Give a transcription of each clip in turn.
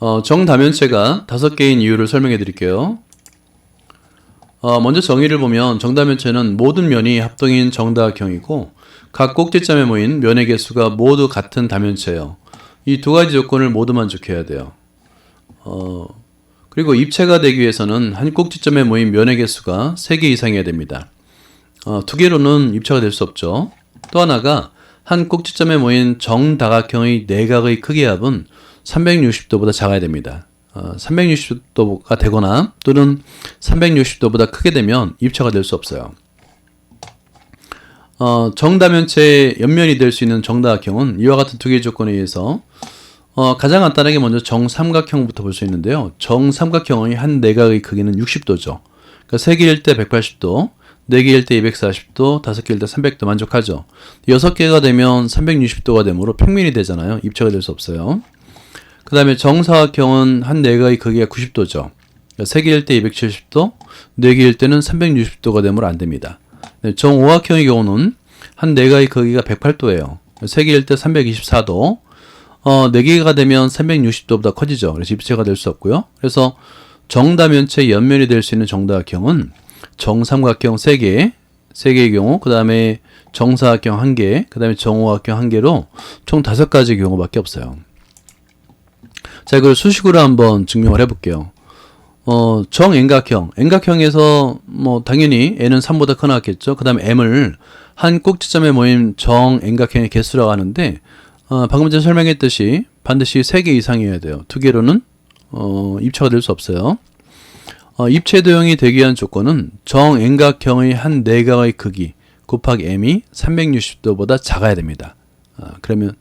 어, 정다면체가 다섯 개인 이유를 설명해 드릴게요. 어, 먼저 정의를 보면 정다면체는 모든 면이 합동인 정다각형이고 각 꼭지점에 모인 면의 개수가 모두 같은 다면체예요. 이 두 가지 조건을 모두 만족해야 돼요. 어, 그리고 입체가 되기 위해서는 한 꼭지점에 모인 면의 개수가 3개 이상이어야 됩니다. 어, 두 개로는 입체가 될 수 없죠. 또 하나가 한 꼭지점에 모인 정다각형의 내각의 크기 합은 360도보다 작아야 됩니다. 어, 360도가 되거나 또는 360도보다 크게 되면 입체가 될 수 없어요. 어, 정다면체의 옆면이 될 수 있는 정다각형은 이와 같은 두 개의 조건에 의해서 어, 가장 간단하게 먼저 정삼각형부터 볼 수 있는데요. 정삼각형의 한 내각의 크기는 60도죠. 그러니까 3개일 때 180도, 4개일 때 240도, 5개일 때 300도 만족하죠. 6개가 되면 360도가 되므로 평면이 되잖아요. 입체가 될 수 없어요. 그 다음에 정사각형은 한 내각의 크기가 90도죠. 3개일 때 270도, 4개일 때는 360도가 되므로 안 됩니다. 네, 정오각형의 경우는 한 내각의 크기가 108도예요. 3개일 때 324도, 어, 4개가 되면 360도보다 커지죠. 그래서 입체가 될 수 없고요. 그래서 정다면체 옆면이 될 수 있는 정다각형은 정삼각형 3개, 3개의 경우, 그 다음에 정사각형 1개, 그 다음에 정오각형 1개로 총 5가지 경우밖에 없어요. 자, 이걸 수식으로 한번 증명을 해볼게요. 어, 정엔각형. 엔각형에서 뭐 당연히 n은 3보다 커나 같겠죠. 그 다음에 m을 한 꼭지점에 모인 정엔각형의 개수라고 하는데 어, 방금 전에 설명했듯이 반드시 3개 이상이어야 돼요. 2개로는 어, 입체가 될 수 없어요. 어, 입체 도형이 되기 위한 조건은 정엔각형의 한 네 내각의 크기 곱하기 m이 360도보다 작아야 됩니다. 아, 그러면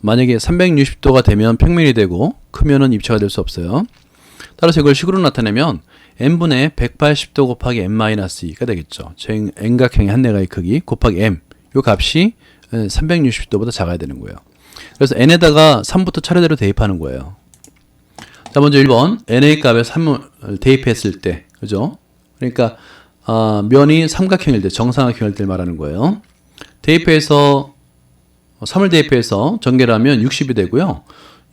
만약에 360도가 되면 평면이 되고 크면은 입체가 될 수 없어요. 따라서 이걸 식으로 나타내면 n분의 180도 곱하기 n-2가 되겠죠. 즉 n각형의 한 내각의 크기 곱하기 m 요 값이 360도보다 작아야 되는 거예요. 그래서 n에다가 3부터 차례대로 대입하는 거예요. 자, 먼저 1번 n의 값에 3을 대입했을 때 그죠? 그러니까 아, 면이 삼각형일 때 정삼각형일 때 말하는 거예요. 대입해서 3을 대입해서 전개를 하면 60이 되고요.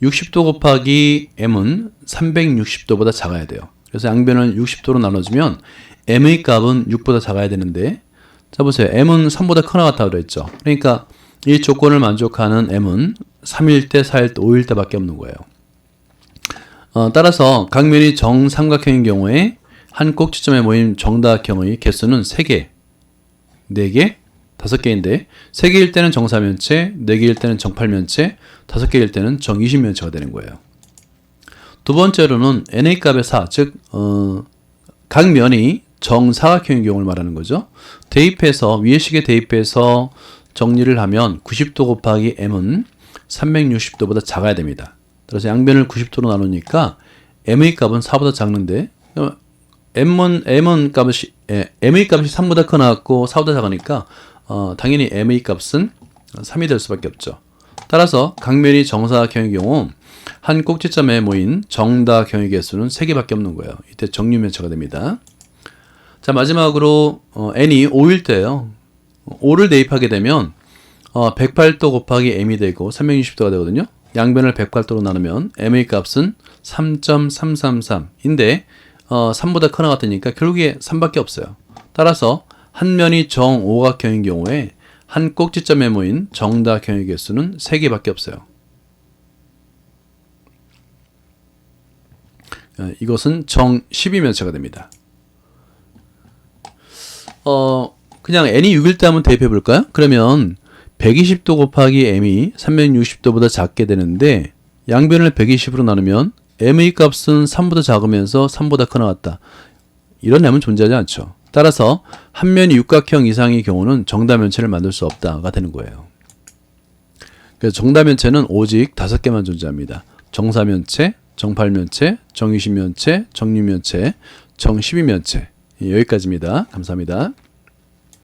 60도 곱하기 m은 360도보다 작아야 돼요. 그래서 양변을 60도로 나눠주면 m의 값은 6보다 작아야 되는데 자 보세요. m은 3보다 커 나갔다고 그랬죠. 그러니까 이 조건을 만족하는 m은 3일 때, 4일 때, 5일 때밖에 없는 거예요. 어, 따라서 각면이 정삼각형인 경우에 한 꼭지점에 모인 정다각형의 개수는 3개, 4개, 5개인데 3개일 때는 정사면체, 4개일 때는 정팔면체, 5개일 때는 정이십면체가 되는 거예요. 두 번째로는 n의 값의 4, 즉 어, 각 면이 정사각형인 경우를 말하는 거죠. 대입해서 위의 식에 대입해서 정리를 하면 90도 곱하기 m은 360도보다 작아야 됩니다. 그래서 양변을 90도로 나누니까 m의 값은 4보다 작는데 m은 m은 값이 예, m의 값이 3보다 커 나왔고 4보다 작으니까 어, 당연히 m의 값은 3이 될 수밖에 없죠. 따라서 각면이 정사각형의 경우 한 꼭지점에 모인 정다각형의 개수는 3개밖에 없는 거예요. 이때 정류면체가 됩니다. 자 마지막으로 어, n이 5일 때예요. 5를 대입하게 되면 어, 108도 곱하기 m이 되고 360도가 되거든요. 양변을 108도로 나누면 m의 값은 3.333인데 어, 3보다 커 나갔으니까 결국에 3밖에 없어요. 따라서 한 면이 정오각형인 경우에 한 꼭지점에 모인 정다각형의 개수는 3개밖에 없어요. 어, 이것은 정 12면체가 됩니다. 어, 그냥 n이 6일 때 한번 대입해 볼까요? 그러면 120도 곱하기 m이 360도보다 작게 되는데 양변을 120으로 나누면 m의 값은 3보다 작으면서 3보다 커 나왔다. 이런 m은 존재하지 않죠. 따라서 한 면이 육각형 이상의 경우는 정다면체를 만들 수 없다가 되는 거예요. 그래서 정다면체는 오직 다섯 개만 존재합니다. 정사면체, 정팔면체, 정이십면체, 정육면체, 정십이면체 여기까지입니다. 감사합니다.